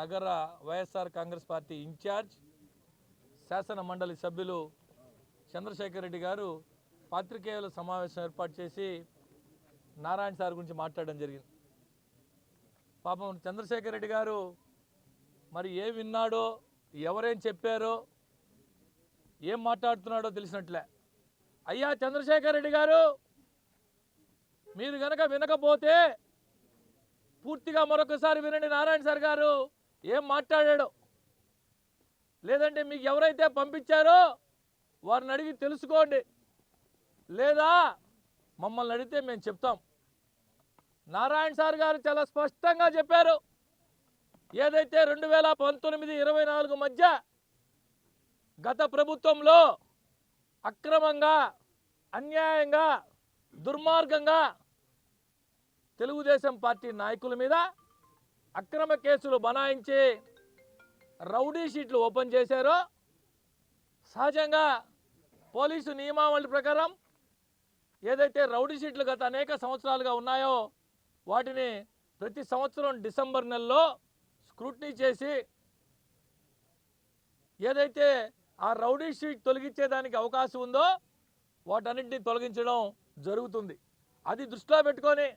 నగర YSR Congress party incharge శాసన మండలి సభ్యులు చంద్రశేఖర్ రెడ్డి గారు పాత్రికేయుల సమావేశం ఏర్పాటు చేసి నారాయణ సార్ గురించి మాట్లాడడం జరిగింది. పాపం చంద్రశేఖర్ రెడ్డి గారు మరి ఏం విన్నాడో ఎవరేం చెప్పారో ఏం మాట్లాడుతున్నాడో తెలిసినట్లే. అయ్యా చంద్రశేఖర్ రెడ్డి గారు మీరు గనక వినకపోతే పూర్తిగా మరొకసారి వినండి నారాయణ సార్ గారు. ఏం మాట్లాడాడో? లేదంటే మీకు ఎవరైతే పంపించారో వారిని అడిగి తెలుసుకోండి. లేదా మమ్మల్ని అడిగితే మేము చెప్తాం. నారాయణ సార్ గారు చాలా స్పష్టంగా చెప్పారు. ఏదైతే రెండు వేల పంతొమ్మిది ఇరవై నాలుగు మధ్య గత ప్రభుత్వంలో అక్రమంగా అన్యాయంగా దుర్మార్గంగా తెలుగుదేశం పార్టీ నాయకుల మీద అక్రమ కేసులు బనాయించి రౌడీ షీట్లు ఓపెన్ చేశారో. సహజంగా పోలీసు నియమావళి ప్రకారం ఏదైతే రౌడీ షీట్లు గత అనేక సంవత్సరాలుగా ఉన్నాయో వాటిని ప్రతి సంవత్సరం డిసెంబర్ నెలలో స్క్రూట్నీ చేసి ఏదైతే ఆ రౌడీ షీట్ తొలగించేదానికి అవకాశం ఉందో వాటన్నింటినీ తొలగించడం జరుగుతుంది. అది దృష్టిలో పెట్టుకొని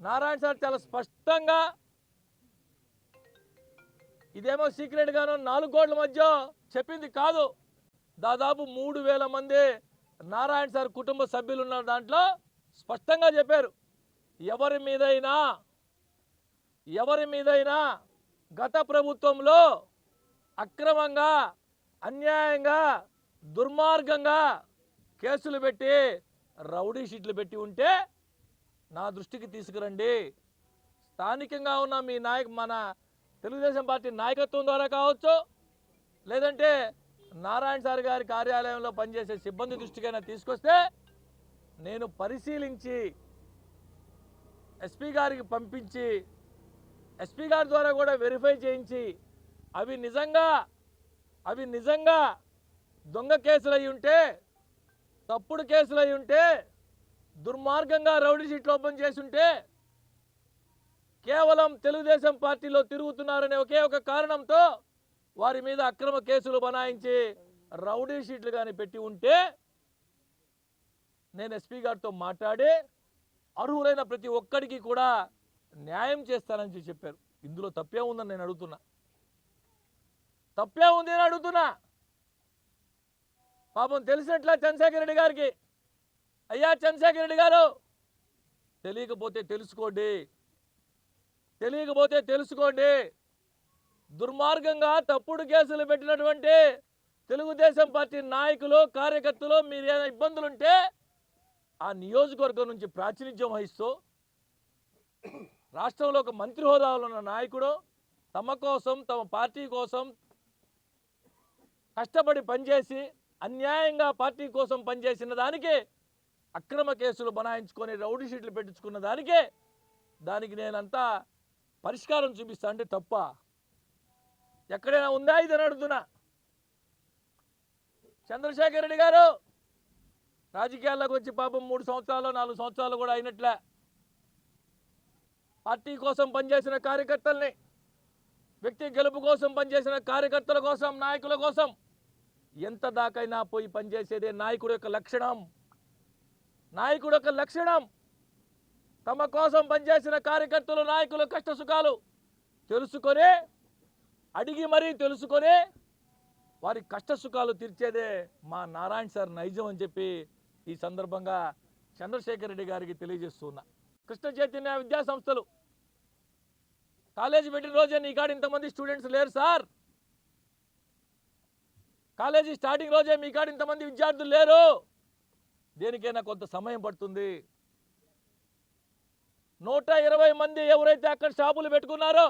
నారాయణ సార్ చాలా స్పష్టంగా ఇదేమో సీక్రెట్గాను నాలుగు కోట్ల మధ్య చెప్పింది కాదు. దాదాపు మూడు వేల మంది నారాయణ సార్ కుటుంబ సభ్యులు ఉన్న దాంట్లో స్పష్టంగా చెప్పారు. ఎవరి మీదైనా ఎవరి మీదైనా గత ప్రభుత్వంలో అక్రమంగా అన్యాయంగా దుర్మార్గంగా కేసులు పెట్టి రౌడీ షీట్లు పెట్టి ఉంటే నా దృష్టికి తీసుకురండి. స్థానికంగా ఉన్న మీ నాయక మన తెలుగుదేశం పార్టీ నాయకత్వం ద్వారా కావచ్చు లేదంటే నారాయణ సార్ గారి కార్యాలయంలో పనిచేసే సిబ్బంది దృష్టికైనా తీసుకొస్తే నేను పరిశీలించి ఎస్పీ గారికి పంపించి ఎస్పీ గారి ద్వారా కూడా వెరిఫై చేయించి అవి నిజంగా అవి నిజంగా దొంగ కేసులు అయి ఉంటే తప్పుడు కేసులు అయి ఉంటే దుర్మార్గంగా రౌడీ షీట్లు ఓపెన్ చేసి ఉంటే కేవలం తెలుగుదేశం పార్టీలో తిరుగుతున్నారనే ఒకే ఒక కారణంతో వారి మీద అక్రమ కేసులు బనాయించి రౌడీ షీట్లు కానీ పెట్టి ఉంటే నేను ఎస్పీ గారితో మాట్లాడి అర్హులైన ప్రతి ఒక్కడికి కూడా న్యాయం చేస్తానని చెప్పారు. ఇందులో తప్పే ఉందని నేను అడుగుతున్నా. తప్పే ఉంది అని అడుగుతున్నా. పాపం తెలిసినట్లా చంద్రశేఖర్ రెడ్డి గారికి. అయ్యా చంద్రశేఖర్ రెడ్డి గారు! తెలియకపోతే తెలుసుకోండి. తెలియకపోతే తెలుసుకోండి. దుర్మార్గంగా తప్పుడు కేసులు పెట్టినటువంటి తెలుగుదేశం పార్టీ నాయకులు కార్యకర్తలు మీరు ఏదైనా ఇబ్బందులుంటే ఆ నియోజకవర్గం నుంచి ప్రాతినిధ్యం వహిస్తూ రాష్ట్రంలో ఒక మంత్రి హోదాలో ఉన్న నాయకుడు తమ కోసం తమ పార్టీ కోసం కష్టపడి పనిచేసి అన్యాయంగా పార్టీ కోసం పనిచేసిన దానికి అక్రమ కేసులు బనాయించుకొని రౌడీ షీట్లు పెట్టించుకున్న దానికే దానికి నేనంతా పరిష్కారం చూపిస్తా అంటే తప్ప ఎక్కడైనా ఉందా ఇది అని అడుగుతున్నా. చంద్రశేఖర్ రెడ్డి గారు రాజకీయాల్లోకి వచ్చి పాపం మూడు సంవత్సరాలు నాలుగు సంవత్సరాలు కూడా అయినట్లే. పార్టీ కోసం పనిచేసిన కార్యకర్తల్ని వ్యక్తి గెలుపు కోసం పనిచేసిన కార్యకర్తల కోసం నాయకుల కోసం ఎంత దాకైనా పోయి పనిచేసేదే నాయకుడు యొక్క లక్షణం. నాయకుడు యొక్క లక్షణం. తమ కోసం పనిచేసిన కార్యకర్తలు నాయకులు కష్ట సుఖాలు తెలుసుకొని అడిగి మరీ తెలుసుకొని వారి కష్ట సుఖాలు తీర్చేదే మా నారాయణ సార్ నైజం అని చెప్పి ఈ సందర్భంగా చంద్రశేఖర్ రెడ్డి గారికి తెలియజేస్తున్నా కృష్ణ చైతన్య విద్యా సంస్థలు. కాలేజీ పెట్టిన రోజే నీ కాడ ఇంతమంది స్టూడెంట్స్ లేరు సార్. కాలేజీ స్టార్టింగ్ రోజే మీ కాడ ఇంతమంది విద్యార్థులు లేరు. దేనికైనా కొంత సమయం పడుతుంది. నూట ఇరవై మంది ఎవరైతే అక్కడ షాపులు పెట్టుకున్నారో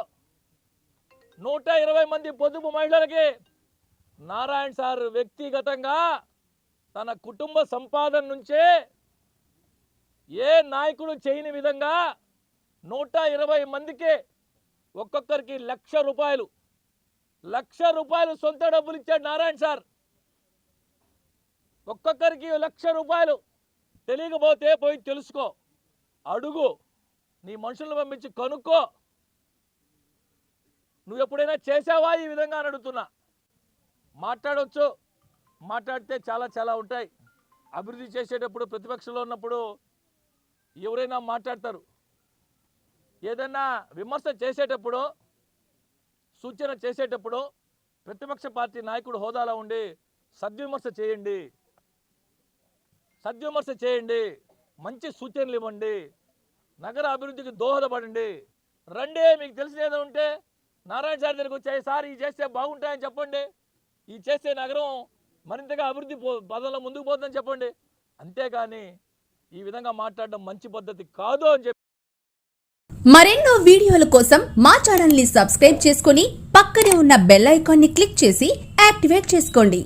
నూట ఇరవై మంది పొదుపు మహిళలకి నారాయణ సార్ వ్యక్తిగతంగా తన కుటుంబ సంపాదన నుంచే ఏ నాయకుడు చేయని విధంగా నూట ఇరవై మందికి ఒక్కొక్కరికి లక్ష రూపాయలు లక్ష రూపాయలు సొంత డబ్బులు ఇచ్చాడు నారాయణ సార్. ఒక్కొక్కరికి లక్ష రూపాయలు. తెలియకపోతే పోయి తెలుసుకో అడుగు. నీ మనుషులను పంపించి కనుక్కో. నువ్వు ఎప్పుడైనా చేసావా ఈ విధంగా అని అడుగుతున్నా. మాట్లాడవచ్చు మాట్లాడితే చాలా చాలా ఉంటాయి. అభివృద్ధి చేసేటప్పుడు ప్రతిపక్షంలో ఉన్నప్పుడు ఎవరైనా మాట్లాడతారు. ఏదైనా విమర్శ చేసేటప్పుడు సూచన చేసేటప్పుడు ప్రతిపక్ష పార్టీ నాయకుడు హోదాలో ఉండి సద్విమర్శ చేయండి. సద్విమర్శ చేయండి. మంచి సూచనలు ఇవ్వండి. నగర అభివృద్ధికి దోహదపడండి. రండి మీకు తెలిసిన ఏదో ఉంటే నారాయణ సార్ దగ్గరికి వచ్చాయి సార్ ఇది చేస్తే బాగుంటాయని చెప్పండి. ఈ చేస్తే నగరం మరింతగా అభివృద్ధి పో- పదంలో ముందుకు పోతుందని చెప్పండి. అంతేగాని ఈ విధంగా మాట్లాడడం మంచి పద్ధతి కాదు అని చెప్పి మరెన్నో వీడియోల కోసం మా ఛానల్ని సబ్స్క్రైబ్ చేసుకుని పక్కనే ఉన్న బెల్ ఐకాన్ని క్లిక్ చేసి యాక్టివేట్ చేసుకోండి.